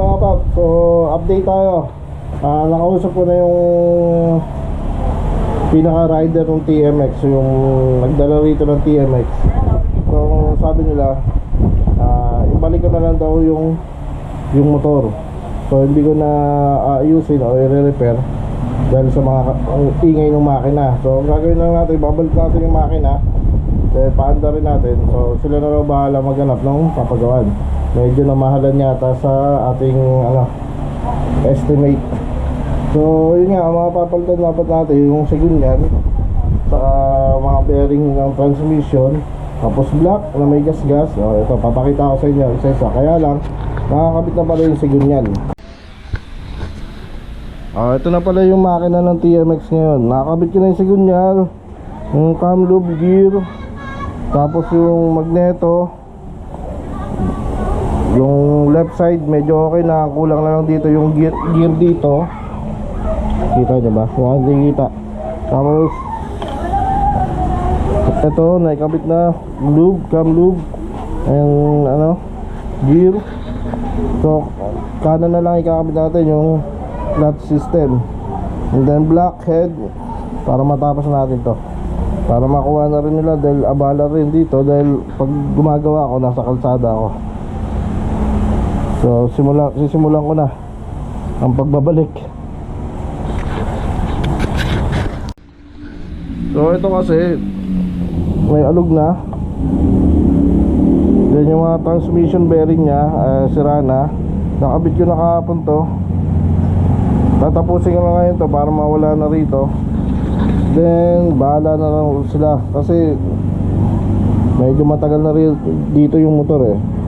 mga pap, so update tayo. Ah, nakausap ko na yung pinaka-rider ng TMX, yung nagdala rito ng TMX. So sabi nila, ah, ibalik ko na lang daw yung yung motor. So hindi ko na aayusin o i-repair dahil sa mga ang ingay ng makina. So ang gagawin lang natin, babalik natin yung makina. Dahil paanda rin natin. So sila na raw bahala maghanap ng papagawan. Medyo namahalan yata sa ating ano estimate. So yun nga, mga papalitan dapat natin yung sigunyan saka mga bearing ng transmission tapos black na may gas-gas oh, ito papakita ko sa inyo isa-isa kaya lang nakakabit na pala yung sigunyan Ah, ito na pala yung makina ng TMX ngayon. Nakakabit ko na yung sigunyal, yung cam loop gear, tapos yung magneto, yung left side medyo okay na, kulang na lang dito yung gear, gear dito. Kita nyo ba? Mukhang kita. Tapos, ito, naikabit na lube, cam lube, and ano, gear. So, kanan na lang ikakabit natin yung clutch system and then black head para matapos natin to para makuha na rin nila dahil abala rin dito dahil pag gumagawa ako nasa kalsada ako so simula, sisimulan ko na ang pagbabalik. So ito kasi may alog na. Yan yung mga transmission bearing nya eh, sira na. Nakabit ko na to. Tatapusin ko na ngayon to para mawala na rito. Then bahala na lang sila. Kasi medyo matagal na rin dito yung motor eh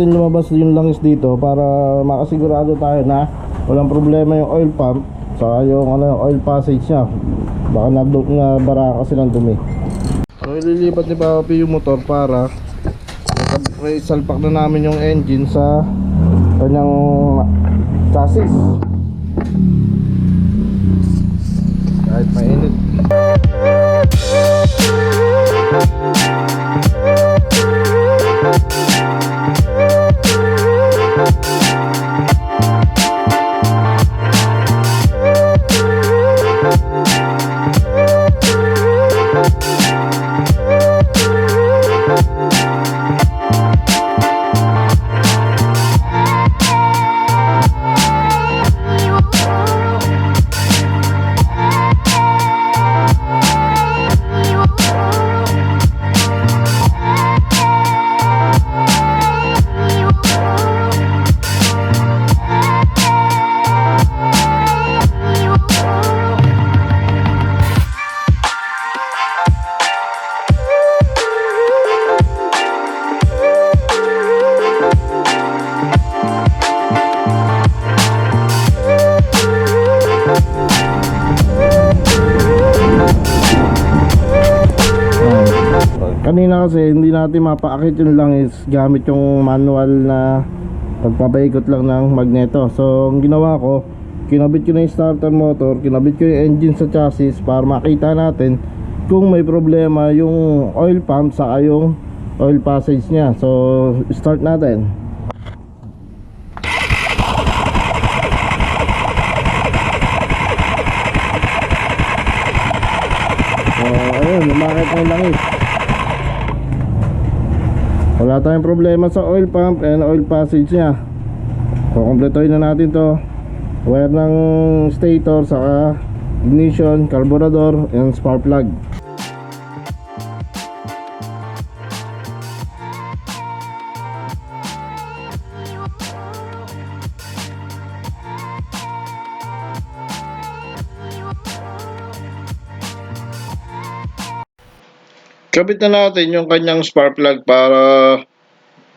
natin lumabas yung langis dito para makasigurado tayo na walang problema yung oil pump saka yung ano, oil passage niya. Baka na, na bara kasi ng dumi. So ililipat ni Papa P yung motor para salpak na namin yung engine sa kanyang chassis. Kahit mainit. Kanina kasi hindi natin mapaakit yung langis gamit yung manual na pagpapaikot lang ng magneto. So, ang ginawa ko, kinabit ko na yung starter motor, kinabit ko yung engine sa chassis para makita natin kung may problema yung oil pump sa yung oil passage niya. So, start natin. So, ayun, lumakit na yung langis. Wala tayong problema sa oil pump and oil passage niya. So, kompletohin na natin to. Wire ng stator, saka ignition, carburetor, and spark plug. Kabit na natin yung kanyang spark plug para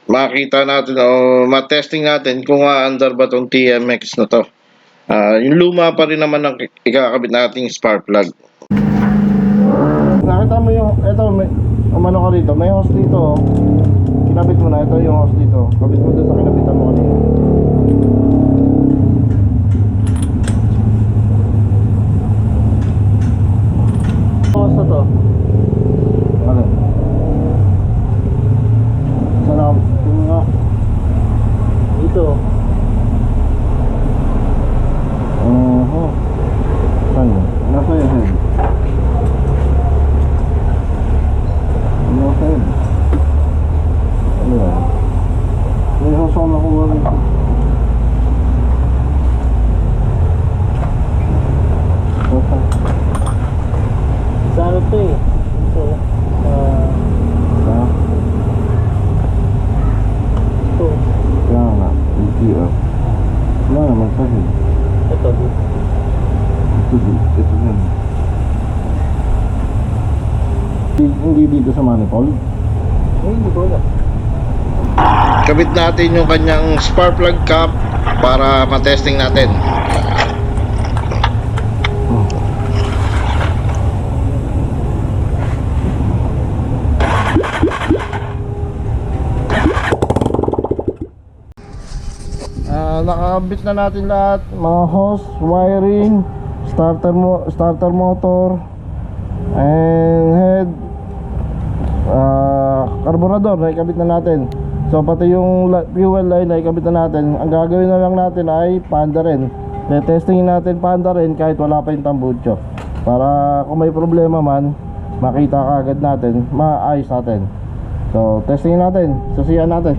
makita natin o matesting natin kung aandar ba tong TMX na to. Ah, yung luma pa rin naman ang ikakabit nating spark plug. Nakita mo yung, eto, may, umano ka dito, may hose dito. oh. Kinabit mo na, ito yung hose dito. Kabit mo doon sa kinabitan mo kanina. Hose na to. Ano? Saan ako? Yung nga. Dito. Oo. Saan yun? Nasa yung head. Nasa head. Ano yan? May sasama na kuha rito. Nasa? Sa ano to eh? So, uh, Ha? ito. Kaya nga. EGR. Wala naman sa head. Ito. Ito dito. Ito yan. Hindi- dito sa manifold. Hindi ko alam. Kabit natin yung kanyang spark plug cap para matesting natin. Ah, nakakabit na natin lahat, mga hose, wiring, starter mo starter motor, and head, ah, carburetor, naikabit na natin. So pati yung fuel line naikabit na natin. Ang gagawin na lang natin ay panda rin. Testingin natin panda rin kahit wala pa yung tambucho. Para kung may problema man, makita kaagad natin, maayos natin. So testingin natin, susiyan natin.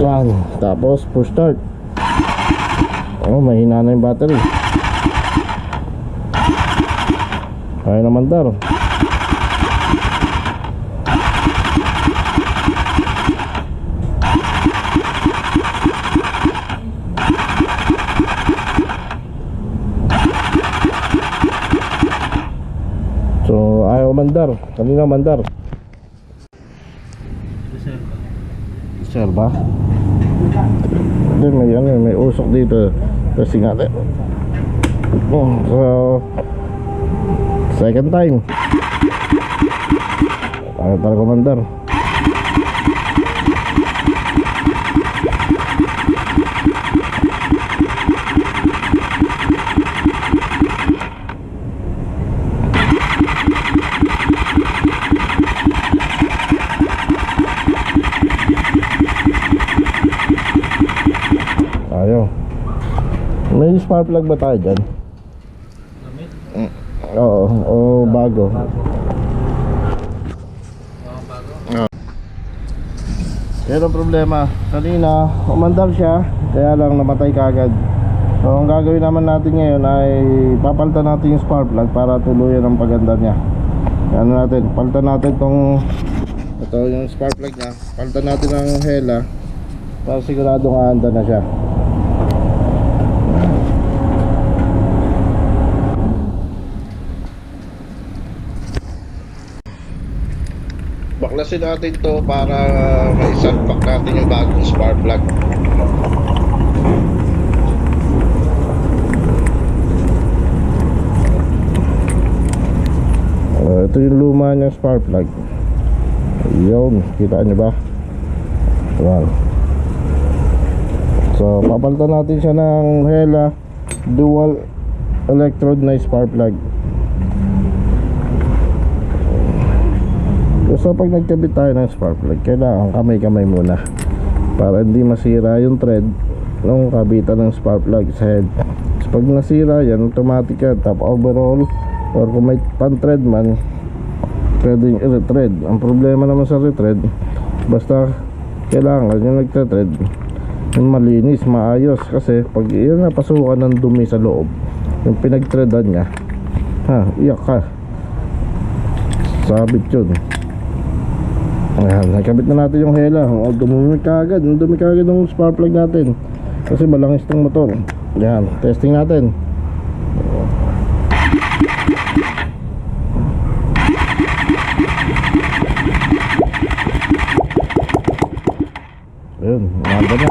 Yan, tapos push start. Oh, mahina na yung battery. Kaya naman dar. So, ayaw mandar. Kanina mandar. Ba? Hindi, may ano, may usok dito. Kasi nga, eh. Oh, so, second time. Ayaw talaga mandar. May spark plug ba tayo dyan? Oo, o bago. Pero problema, kanina umandar siya, kaya lang namatay kagad. So ang gagawin naman natin ngayon ay papalitan natin yung spark plug para tuluyan ang paganda niya. Ano natin, palitan natin tong ito yung spark plug niya. Palitan natin ang hela para siguradong aanda na siya. Baklasin natin to para maisalpak natin yung bagong spark plug. Uh, ito yung luma niyang spark plug. Yun, kita niyo ba? Wow. So, papalitan natin siya ng Hella dual electrode na spark plug. So, pag nagkabit tayo ng spark plug, kailangan kamay-kamay muna para hindi masira yung thread ng kabitan ng spark plug sa head. So, pag nasira yan, automatic yan, top overall or kung may pan-thread man, pwedeng i-retread. Ang problema naman sa retread, basta kailangan yung nagte-thread yung malinis, maayos kasi pag yun napasukan ng dumi sa loob yung pinag-threadan niya ha, iyak ka sabit yun ayan, nakabit na natin yung hela. O, dumumi ka agad, dumi ka agad ng spark plug natin. Kasi malangis tong motor. Yan, testing natin ayun, umaga na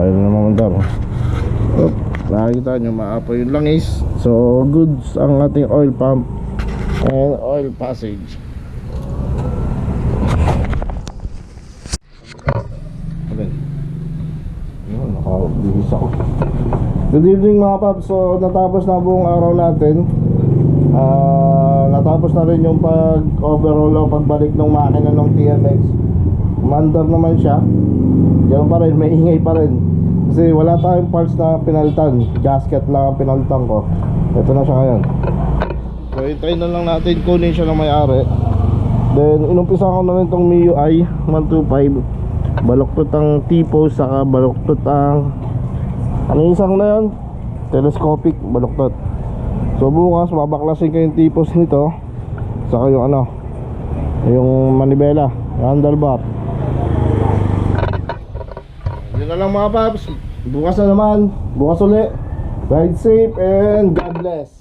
ayun na Oop, nakikita nyo maapoy yung langis. So goods ang ating oil pump. And oil passage. Nakabihis ako. Good evening mga paps. So natapos na buong araw natin. Ah, Natapos na rin yung pag overhaul o pagbalik ng makina ng TMX Mandar naman siya. Yan pa rin, may ingay pa rin Kasi wala tayong parts na pinalitan. Gasket lang ang pinalitan ko. Ito na siya ngayon. So hintayin na lang natin kunin siya ng may-ari. Then inumpisa ko na rin tong MIUI 125 Baloktot ang T-post saka baloktot ang Ano isang na yun? Telescopic baloktot So bukas babaklasin ko yung T-post nito. Saka yung ano Yung manibela Handlebar Yun na lang mga paps. Bukas na naman. Bukas uli Ride safe and God bless